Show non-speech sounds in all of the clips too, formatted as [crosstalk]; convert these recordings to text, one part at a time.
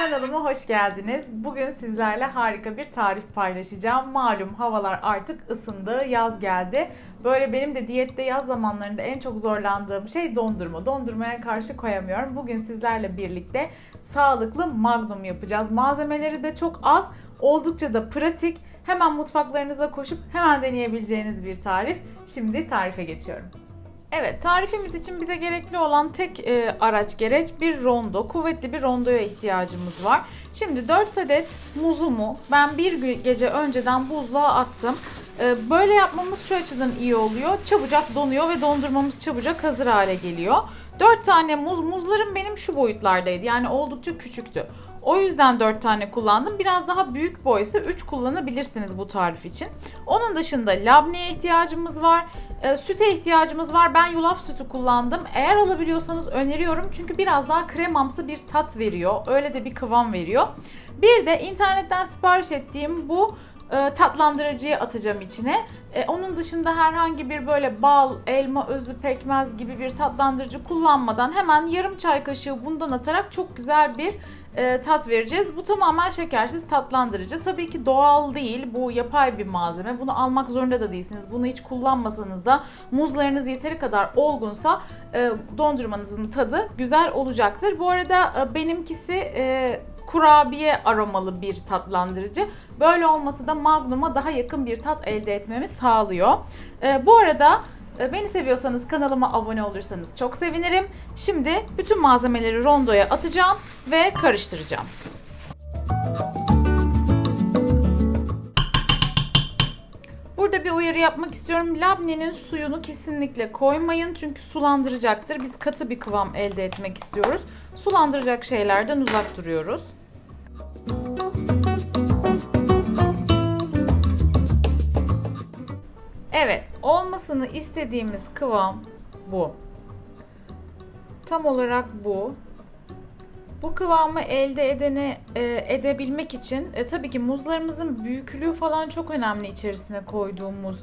Kanalıma hoş geldiniz. Bugün sizlerle harika bir tarif paylaşacağım. Malum havalar artık ısındı, yaz geldi. Böyle benim de diyette yaz zamanlarında en çok zorlandığım şey dondurma. Dondurmaya karşı koyamıyorum. Bugün sizlerle birlikte sağlıklı magnum yapacağız. Malzemeleri de çok az, oldukça da pratik. Hemen mutfaklarınıza koşup hemen deneyebileceğiniz bir tarif. Şimdi tarife geçiyorum. Evet, tarifimiz için bize gerekli olan tek e, araç gereç bir rondo. Kuvvetli bir rondoya ihtiyacımız var. Şimdi 4 adet muzumu ben bir gece önceden buzluğa attım. E, böyle yapmamız şu açıdan iyi oluyor. Çabucak donuyor ve dondurmamız çabucak hazır hale geliyor. 4 tane muz, muzlarım benim şu boyutlardaydı. Yani oldukça küçüktü. O yüzden 4 tane kullandım. Biraz daha büyük boysa 3 kullanabilirsiniz bu tarif için. Onun dışında labneye ihtiyacımız var. E, süte ihtiyacımız var. Ben yulaf sütü kullandım. Eğer alabiliyorsanız öneriyorum. Çünkü biraz daha kremamsı bir tat veriyor. Öyle de bir kıvam veriyor. Bir de internetten sipariş ettiğim bu e, tatlandırıcıyı atacağım içine. E, onun dışında herhangi bir böyle bal, elma özü, pekmez gibi bir tatlandırıcı kullanmadan hemen yarım çay kaşığı bundan atarak çok güzel bir e, tat vereceğiz. Bu tamamen şekersiz tatlandırıcı. Tabii ki doğal değil. Bu yapay bir malzeme. Bunu almak zorunda da değilsiniz. Bunu hiç kullanmasanız da muzlarınız yeteri kadar olgunsa dondurmanızın tadı güzel olacaktır. Bu arada benimkisi kurabiye aromalı bir tatlandırıcı. Böyle olması da Magnum'a daha yakın bir tat elde etmemi sağlıyor. E, bu arada e, Beni seviyorsanız kanalıma abone olursanız çok sevinirim. Şimdi bütün malzemeleri rondoya atacağım ve karıştıracağım. Burada bir uyarı yapmak istiyorum. Labnenin suyunu kesinlikle koymayın çünkü sulandıracaktır. Biz katı bir kıvam elde etmek istiyoruz. Sulandıracak şeylerden uzak duruyoruz. Evet, olmasını istediğimiz kıvam bu. Tam olarak bu. Bu kıvamı elde edene e, edebilmek için e, tabii ki muzlarımızın büyüklüğü falan çok önemli içerisine koyduğumuz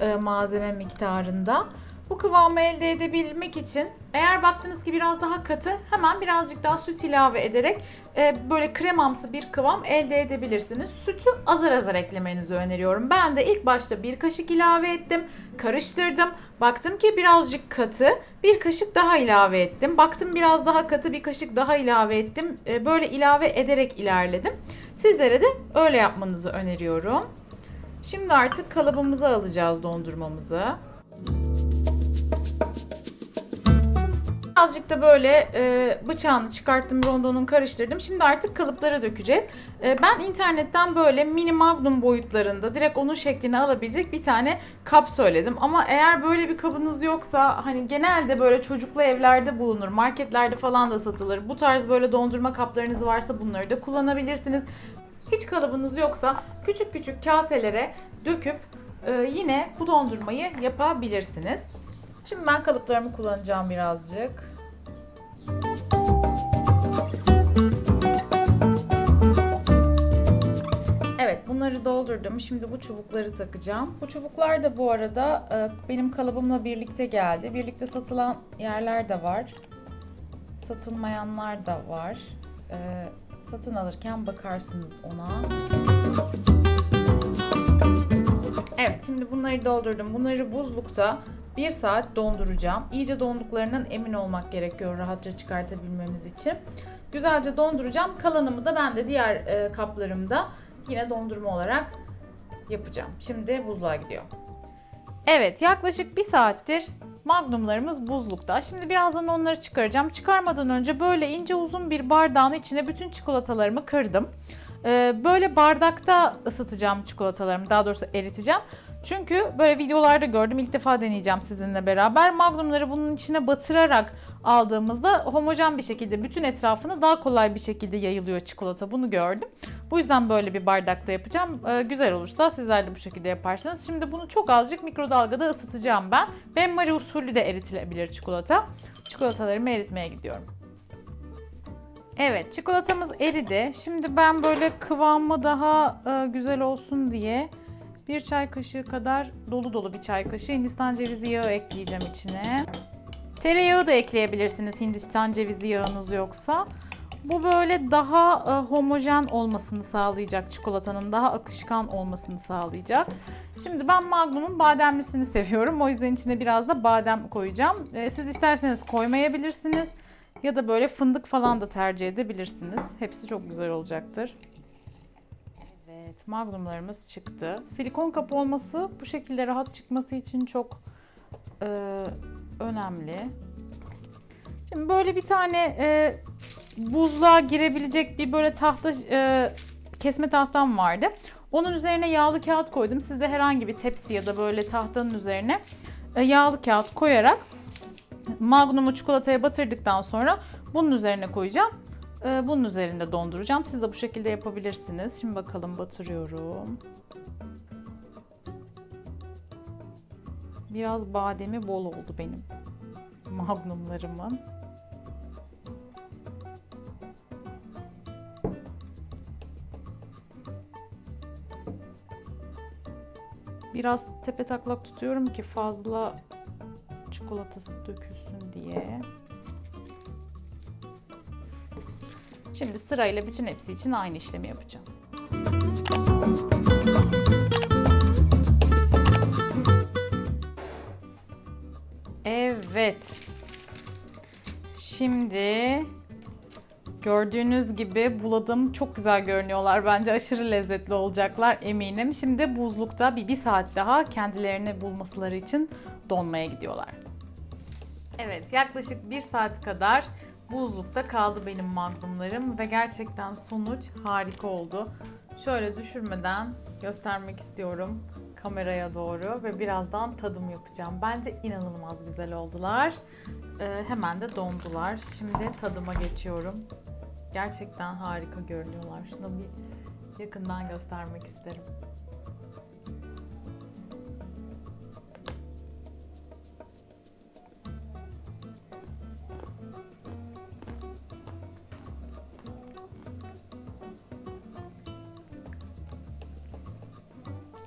e, malzeme miktarında. Bu kıvamı elde edebilmek için eğer baktınız ki biraz daha katı hemen birazcık daha süt ilave ederek e, böyle kremamsı bir kıvam elde edebilirsiniz. Sütü azar azar eklemenizi öneriyorum. Ben de ilk başta bir kaşık ilave ettim, karıştırdım. Baktım ki birazcık katı, bir kaşık daha ilave ettim. Baktım biraz daha katı, bir kaşık daha ilave ettim. E, böyle ilave ederek ilerledim. Sizlere de öyle yapmanızı öneriyorum. Şimdi artık kalıbımıza alacağız dondurmamızı. Birazcık da böyle e, bıçağını çıkarttım, rondonun karıştırdım. Şimdi artık kalıplara dökeceğiz. E, ben internetten böyle mini magnum boyutlarında direkt onun şeklini alabilecek bir tane kap söyledim. Ama eğer böyle bir kabınız yoksa hani genelde böyle çocuklu evlerde bulunur, marketlerde falan da satılır. Bu tarz böyle dondurma kaplarınız varsa bunları da kullanabilirsiniz. Hiç kalıbınız yoksa küçük küçük kaselere döküp e, yine bu dondurmayı yapabilirsiniz. Şimdi ben kalıplarımı kullanacağım birazcık. Evet bunları doldurdum. Şimdi bu çubukları takacağım. Bu çubuklar da bu arada e, benim kalıbımla birlikte geldi. Birlikte satılan yerler de var. Satılmayanlar da var. E, satın alırken bakarsınız ona. Evet şimdi bunları doldurdum. Bunları buzlukta bir saat donduracağım. İyice donduklarından emin olmak gerekiyor rahatça çıkartabilmemiz için. Güzelce donduracağım. Kalanımı da ben de diğer e, kaplarımda yine dondurma olarak yapacağım. Şimdi buzluğa gidiyor. Evet yaklaşık bir saattir magnumlarımız buzlukta. Şimdi birazdan onları çıkaracağım. Çıkarmadan önce böyle ince uzun bir bardağın içine bütün çikolatalarımı kırdım. Ee, böyle bardakta ısıtacağım çikolatalarımı. Daha doğrusu eriteceğim. Çünkü böyle videolarda gördüm. ilk defa deneyeceğim sizinle beraber. Magnumları bunun içine batırarak aldığımızda homojen bir şekilde bütün etrafına daha kolay bir şekilde yayılıyor çikolata. Bunu gördüm. Bu yüzden böyle bir bardakta yapacağım. Ee, güzel olursa sizler de bu şekilde yaparsınız. Şimdi bunu çok azıcık mikrodalgada ısıtacağım ben. Benmari usulü de eritilebilir çikolata. Çikolatalarımı eritmeye gidiyorum. Evet çikolatamız eridi. Şimdi ben böyle kıvamı daha e, güzel olsun diye bir çay kaşığı kadar dolu dolu bir çay kaşığı Hindistan cevizi yağı ekleyeceğim içine. Tereyağı da ekleyebilirsiniz Hindistan cevizi yağınız yoksa. Bu böyle daha e, homojen olmasını sağlayacak çikolatanın daha akışkan olmasını sağlayacak. Şimdi ben Magnum'un bademlisini seviyorum. O yüzden içine biraz da badem koyacağım. E, siz isterseniz koymayabilirsiniz. Ya da böyle fındık falan da tercih edebilirsiniz. Hepsi çok güzel olacaktır. Evet, magnumlarımız çıktı. Silikon kapı olması bu şekilde rahat çıkması için çok e, önemli. Şimdi böyle bir tane e, buzluğa girebilecek bir böyle tahta e, kesme tahtam vardı. Onun üzerine yağlı kağıt koydum. Siz de herhangi bir tepsi ya da böyle tahtanın üzerine e, yağlı kağıt koyarak magnumu çikolataya batırdıktan sonra bunun üzerine koyacağım. E, bunun üzerinde donduracağım. Siz de bu şekilde yapabilirsiniz. Şimdi bakalım batırıyorum. Biraz bademi bol oldu benim magnumlarımın. Biraz tepe taklak tutuyorum ki fazla çikolatası dökülsün diye. Şimdi sırayla bütün hepsi için aynı işlemi yapacağım. Evet. Şimdi gördüğünüz gibi buladım. Çok güzel görünüyorlar. Bence aşırı lezzetli olacaklar eminim. Şimdi buzlukta bir, bir saat daha kendilerini bulmasıları için donmaya gidiyorlar. Evet yaklaşık bir saat kadar buzlukta kaldı benim magnumlarım ve gerçekten sonuç harika oldu. Şöyle düşürmeden göstermek istiyorum kameraya doğru ve birazdan tadım yapacağım. Bence inanılmaz güzel oldular. Ee, hemen de dondular. Şimdi tadıma geçiyorum. Gerçekten harika görünüyorlar. Şunu bir yakından göstermek isterim.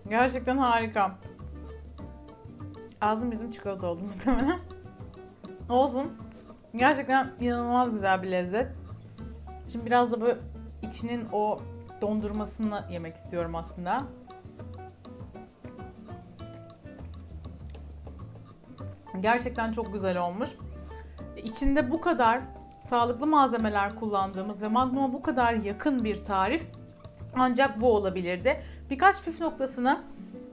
Gerçekten harika. Ağzım bizim çikolata oldu [laughs] muhtemelen. Olsun. Gerçekten inanılmaz güzel bir lezzet. Şimdi biraz da böyle içinin o dondurmasını yemek istiyorum aslında. Gerçekten çok güzel olmuş. İçinde bu kadar sağlıklı malzemeler kullandığımız ve Magnum'a bu kadar yakın bir tarif ancak bu olabilirdi. Birkaç püf noktasını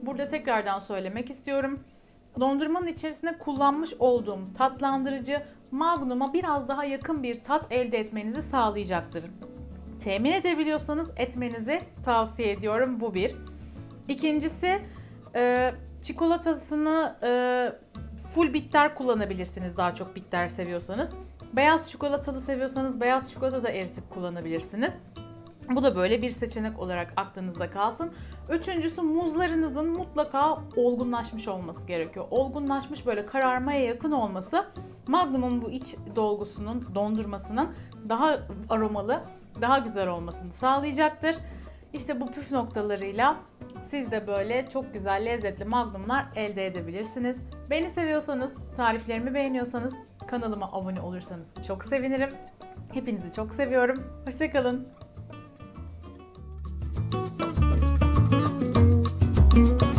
burada tekrardan söylemek istiyorum. Dondurmanın içerisine kullanmış olduğum tatlandırıcı Magnum'a biraz daha yakın bir tat elde etmenizi sağlayacaktır. Temin edebiliyorsanız etmenizi tavsiye ediyorum. Bu bir. İkincisi e, çikolatasını e, full bitter kullanabilirsiniz daha çok bitter seviyorsanız. Beyaz çikolatalı seviyorsanız beyaz çikolata da eritip kullanabilirsiniz. Bu da böyle bir seçenek olarak aklınızda kalsın. Üçüncüsü muzlarınızın mutlaka olgunlaşmış olması gerekiyor. Olgunlaşmış böyle kararmaya yakın olması Magnum'un bu iç dolgusunun, dondurmasının daha aromalı, daha güzel olmasını sağlayacaktır. İşte bu püf noktalarıyla siz de böyle çok güzel lezzetli magnumlar elde edebilirsiniz. Beni seviyorsanız, tariflerimi beğeniyorsanız kanalıma abone olursanız çok sevinirim. Hepinizi çok seviyorum. Hoşçakalın. Thank you.